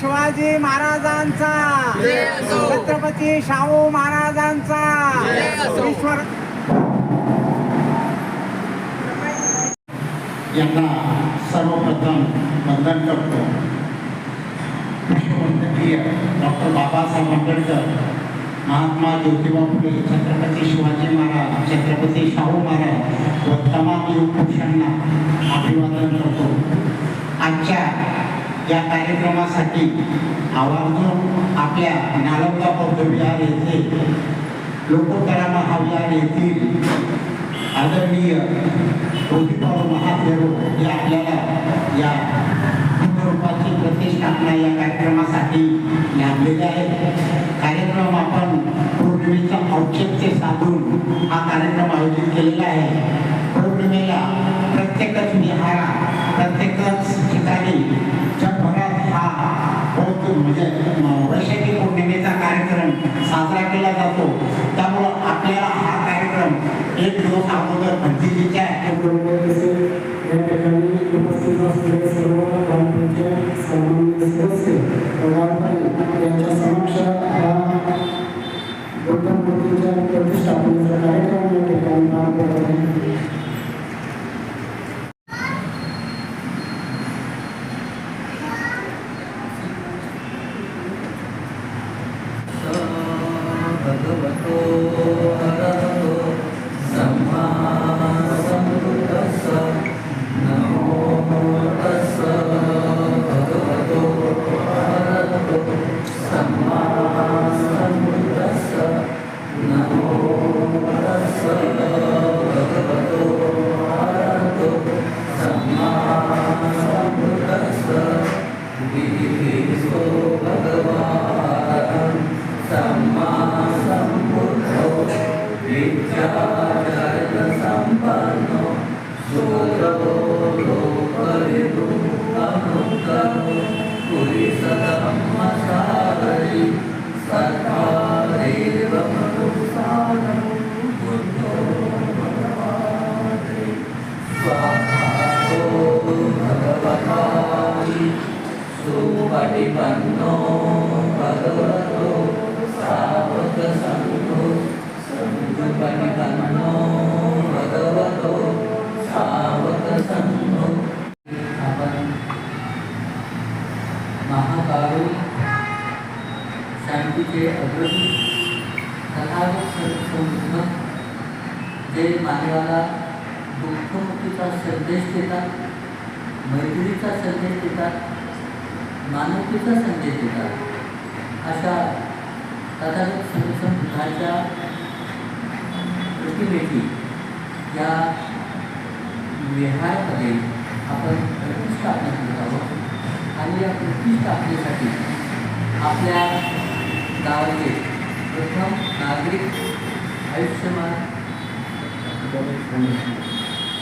शिवाजी महाराजांचा. छत्रपती शाहू महाराजांचा. ईश्वर. यांना सर्वप्रथम वंदन करतो. विश्ववंदनीय डॉक्टर बाबासाहेब आंबेडकर महात्मा ज्योतिबा फुले छत्रपती शिवाजी महाराज छत्रपती शाहू महाराज व तमाम युग पुरुषांना अभिवादन करतो. आजच्या या कार्यक्रमासाठी आवर्जून आपल्या नालंदा बौद्ध विहार येथे लोकोत्तरा महाविहार येथील आदरणीय ज्योतिबाबा महादेव हे आपल्याला या रूपाची प्रतिष्ठापना या कार्यक्रमासाठी लाभलेले आहे कार्यक्रम आपण पौर्णिमेचं औचित्य साधून हा कार्यक्रम आयोजित केलेला आहे. पौर्णिमेला प्रत्येकच विहारा प्रत्येकच ठिकाणी. जगभरात हा बहुत म्हणजे वैशाखी पौर्णिमेचा कार्यक्रम साजरा केला जातो. त्यामुळं आपल्याला हा कार्यक्रम एक दिवस अगोदर भंतीजीच्या या ठिकाणी उपस्थित असलेले सर्व ग्रामपंचायत सामान्य सदस्य पदाधिकारी यांच्या समक्ष हा प्रतिष्ठापनेचा कार्यक्रम या ठिकाणी पार पडत आहे. सुपटिपन्नो भगवतो सावकसङ्घो सुपटिपन्नो भगवतो सावकसङ्घो आपण महाकाळू शांतीचे अग्रणी तथागत संत जे मानवाला दुःखमुक्तीचा संदेश देतात मैत्रीचा संदेश देतात मानवतेचा संदेश देतात अशा तथागत संस्थांच्या प्रतिमेची या विहारामध्ये आपण प्रतिष्ठापना करत आहोत. आणि या प्रतिष्ठापनेसाठी आपल्या गावाचे प्रथम नागरिक आयुष्यमान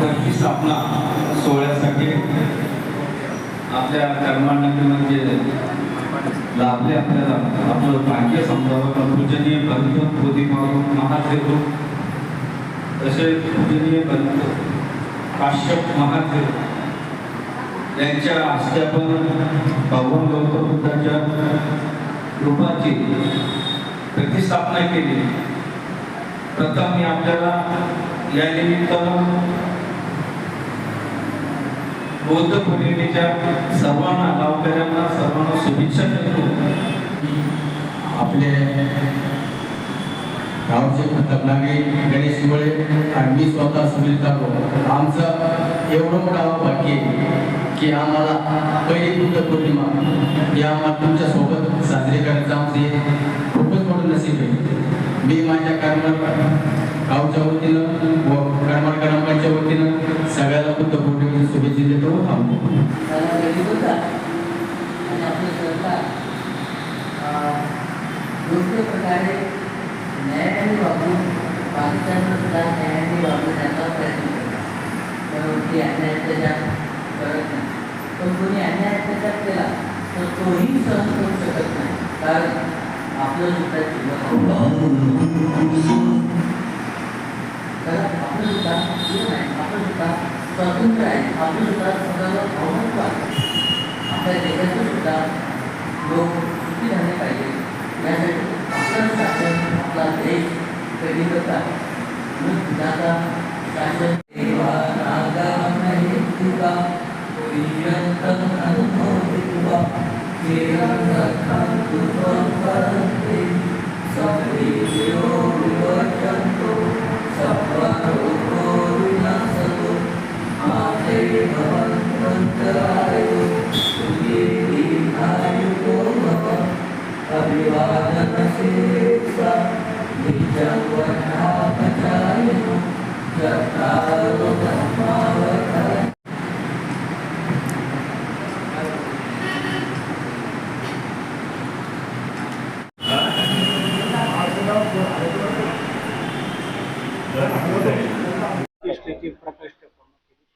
घरची स्थापना सोहळ्यासाठी आपल्या कर्मांमध्ये म्हणजे लाभले आपल्याला. आपलं भाग्य समजावं पूजनीय भक्त महादेव तसेच पूजनीय भक्त काश्यप महादेव यांच्या हस्ते आपण भगवान गौतम बुद्धाच्या रूपाची प्रतिस्थापना केली. प्रथम मी आपल्याला या निमित्तानं बौद्ध पौर्णिमेच्या सर्वांना गावकऱ्यांना सर्वांना शुभेच्छा देतो. आपले गावचे खतरनाके गणेश मुळे आणि मी स्वतः सुनील काको. आमचं एवढं मोठा भाग्य आहे की आम्हाला पहिली बुद्ध पौर्णिमा या आम्हाला तुमच्यासोबत साजरी करायचं आमचे खूपच मोठं नसीब आहे. मी माझ्या कर्म गावच्या वतीनं व कर्मकारांच्या वतीनं सगळ्याला बुद्ध पौर्णिमेची शुभेच्छा देतो. योग्य प्रकारे न्यायाने वापरून पाकिस्तानला सुद्धा न्यायाने वापरण्याचा प्रयत्न करतो त्यावरती अन्याय अत्याचार करत नाही पण कोणी अन्याय अत्याचार केला तर तोही सहन करू शकत नाही कारण आपलं सुद्धा जीवन कारण आपलं सुद्धा जीवन आहे आपलं सुद्धा स्वातंत्र्य आहे आपलं सुद्धा स्वतःला भावनिक आहे आपल्या देशाचं सुद्धा लोक सुखी झाले पाहिजे यासाठी आपलं शासन आपला देश आहे म्हणून पिताचा शासन देवा नागा नाही तुका पर्यंतम तुका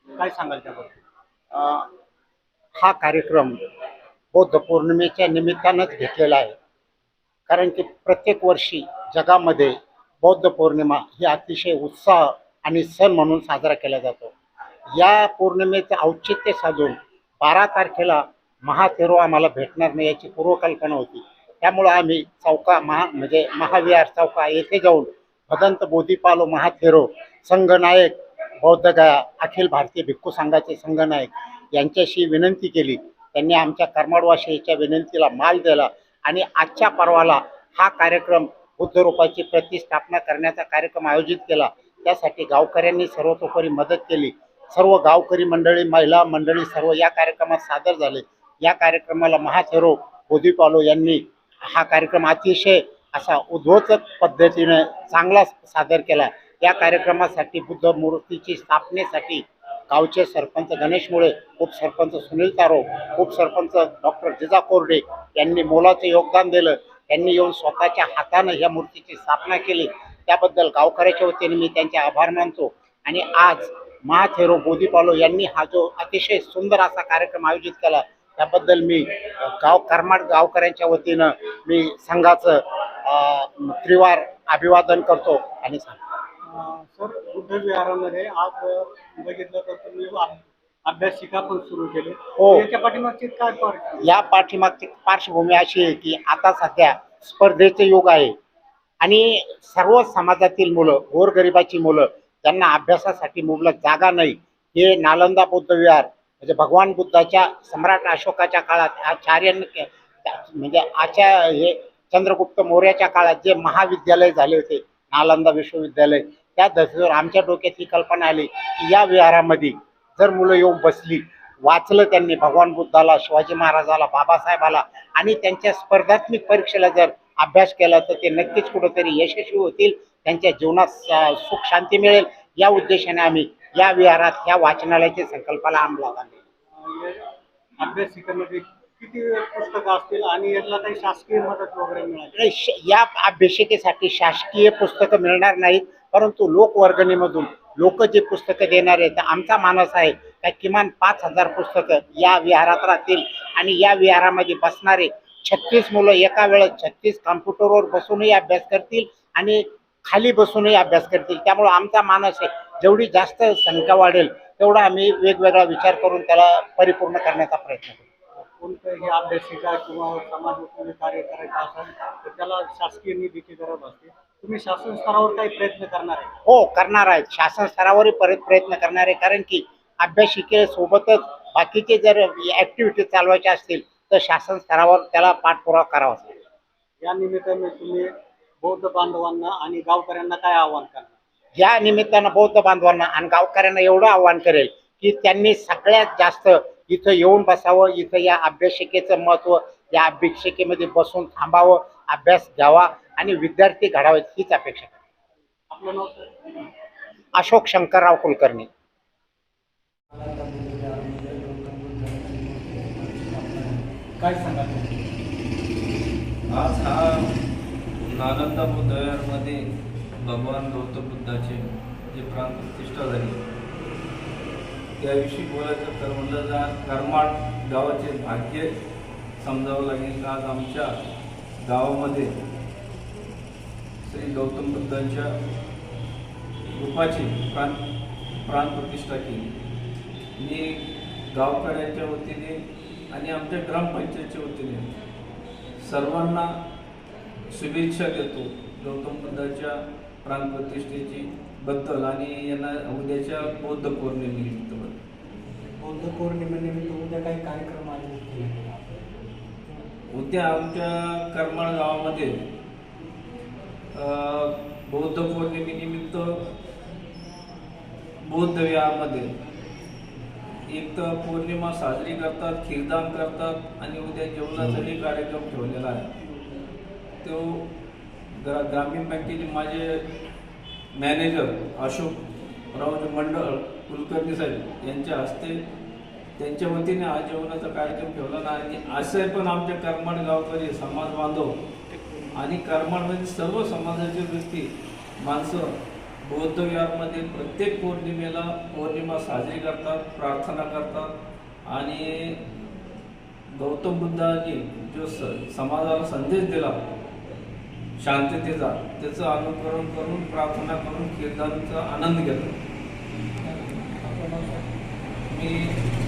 काय सांगाल त्याबद्दल? हा कार्यक्रम बौद्ध पौर्णिमेच्या निमित्तानंच घेतलेला आहे. कारण की प्रत्येक वर्षी जगामध्ये बौद्ध पौर्णिमा ही अतिशय उत्साह आणि सण म्हणून साजरा केला जातो. या पौर्णिमेचं औचित्य साधून बारा तारखेला महाथेरो आम्हाला भेटणार नाही याची पूर्वकल्पना होती. त्यामुळं आम्ही चौका महा म्हणजे महाविहार चौका येथे जाऊन भदंत बोधीपालो महाथेरो संघनायक बौद्धगया अखिल भारतीय भिक्खू संघाचे संघनायक यांच्याशी विनंती केली. त्यांनी आमच्या करमाडवाशीच्या विनंतीला माल दिला आणि आजच्या पर्वाला हा कार्यक्रम बुद्धरूपाची प्रतिष्ठापना करण्याचा कार्यक्रम आयोजित केला. त्यासाठी गावकऱ्यांनी सर्वतोपरी मदत केली. सर्व गावकरी मंडळी महिला मंडळी सर्व या कार्यक्रमात सादर झाले. या कार्यक्रमाला महाथेरो बोधीपालो यांनी हा कार्यक्रम अतिशय असा उद्वोचक पद्धतीने चांगला सादर केला. या कार्यक्रमासाठी बुद्ध मूर्तीची स्थापनेसाठी गावचे सरपंच गणेश मुळे उपसरपंच सुनील तारो उपसरपंच डॉक्टर जिजा कोरडे यांनी मोलाचं योगदान दिलं. त्यांनी येऊन स्वतःच्या हातानं या मूर्तीची स्थापना केली. त्याबद्दल गावकऱ्याच्या वतीने मी त्यांचे आभार मानतो. आणि आज महाथेरो बोधीपालो यांनी हा जो अतिशय सुंदर असा कार्यक्रम आयोजित केला त्याबद्दल मी गाव करमाड गावकऱ्यांच्या वतीनं मी संघाचं त्रिवार अभिवादन करतो आणि सांगतो. सर बुद्ध विहारामध्ये आज बघितलं तर तुम्ही अभ्यासिका पण सुरू केली. हो. याच्या पाठीमागची काय या पाठीमागची पार्श्वभूमी अशी आहे की आता सध्या स्पर्धेचे युग आहे आणि सर्व समाजातील मुलं गोरगरिबाची मुलं ज्यांना अभ्यासासाठी मुबलक जागा नाही. हे नालंदा बुद्ध विहार म्हणजे भगवान बुद्धाच्या सम्राट अशोकाच्या काळात आचार्य म्हणजे आच्या हे चंद्रगुप्त मौर्याच्या काळात जे महाविद्यालय झाले होते नालंदा विश्वविद्यालय त्या धर्तीवर आमच्या डोक्यात ही कल्पना आली की या विहारामध्ये जर मुलं येऊन बसली वाचलं त्यांनी भगवान बुद्धाला शिवाजी महाराजाला बाबासाहेबाला आणि त्यांच्या स्पर्धात्मक परीक्षेला जर अभ्यास केला तर ते नक्कीच कुठंतरी यशस्वी होतील त्यांच्या जीवनात सुख शांती मिळेल. या उद्देशाने आम्ही या विहारात ह्या वाचनालयाची संकल्पना अंमलात आणली. अभ्यासिकेमध्ये किती पुस्तकं असतील आणि यातला काही शासकीय मदत वगैरे मिळाली? या अभ्यासिकेसाठी शासकीय पुस्तकं मिळणार नाहीत परंतु लोकवर्गणीमधून लोक जे पुस्तकं देणार आहेत तर आमचा मानस आहे का किमान पाच हजार पुस्तकं या विहारात राहतील आणि या विहारामध्ये बसणारे छत्तीस मुलं एका वेळेस छत्तीस कॉम्प्युटरवर बसूनही अभ्यास करतील आणि खाली बसूनही अभ्यास करतील. त्यामुळं आमचा मानस आहे जेवढी जास्त संख्या वाढेल तेवढा आम्ही वेगवेगळा विचार करून त्याला परिपूर्ण करण्याचा प्रयत्न करू. कोणतंही अभ्यासिका किंवा समाज कार्य करायचं असेल तर त्याला शासकीय निधीची गरज असते. तुम्ही शासन स्तरावर काही प्रयत्न करणार आहे? हो करणार आहेत शासन स्तरावरही परत प्रयत्न करणार आहे. कारण की अभ्यासिकेसोबतच बाकीचे जर ॲक्टिव्हिटी चालवायचे असतील तर शासन स्तरावर त्याला पाठपुरावा करावा. लागेल या निमित्ताने तुम्ही बौद्ध बांधवांना आणि गावकऱ्यांना काय आव्हान करणार? या निमित्तानं बौद्ध बांधवांना आणि गावकऱ्यांना एवढं आव्हान करेल की त्यांनी सगळ्यात जास्त इथं येऊन बसावं इथं या अभ्यासिकेचं महत्त्व या अभ्यासिकेमध्ये बसून थांबावं अभ्यास घ्यावा. आणि विद्यार्थी घडावेत हीच अपेक्षा आहे. आपलं नाव सर? अशोक शंकरराव कुलकर्णी. काय सांगाल? आज हा नालंदा बुद्धविहारमध्ये भगवान गौतम बुद्धाचे जे प्राणप्रतिष्ठा झाली त्याविषयी बोलायचं तर म्हणलं जा करमाड गावाचे भाग्य समजावं लागेल का? आज आमच्या गावामध्ये श्री गौतम बुद्धांच्या रूपाची प्राण प्राणप्रतिष्ठा केली. मी गावकऱ्यांच्या वतीने आणि आमच्या ग्रामपंचायतच्या वतीने सर्वांना शुभेच्छा देतो गौतम बुद्धाच्या प्राणप्रतिष्ठेची बद्दल आणि यांना उद्याच्या बौद्ध पौर्णिमेनिमित्त बौद्ध पौर्णिमेनिमित्त उद्या काही कार्यक्रम आयोजित केले उद्या आमच्या करमाळ गावामध्ये बौद्ध पौर्णिमेनिमित्त बौद्ध विहारमध्ये एक तर पौर्णिमा साजरी करतात खीरदान करतात आणि उद्या जेवणाचाही कार्यक्रम ठेवलेला आहे. तो ग्रा ग्रामीण बँकेचे माझे मॅनेजर अशोक रावजी मंडळ कुलकर्णी साहेब यांच्या हस्ते त्यांच्या वतीने आज जेवणाचा कार्यक्रम ठेवला आणि असे पण आमच्या करमाड गावकरी समाज बांधव आणि करमाडमध्ये सर्व समाजाचे व्यक्ती माणसं बौद्ध विहारमध्ये प्रत्येक पौर्णिमेला पौर्णिमा साजरी करतात प्रार्थना करतात. आणि गौतम बुद्धांनी जो स समाजाला संदेश दिला शांततेचा त्याचं अनुकरण करून प्रार्थना करून कीर्तनाचा आनंद घेतो मी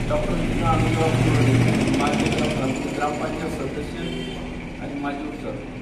डॉक्टर अनुभव माझे ग्रामपंचायत सदस्य आणि माझे उत्तर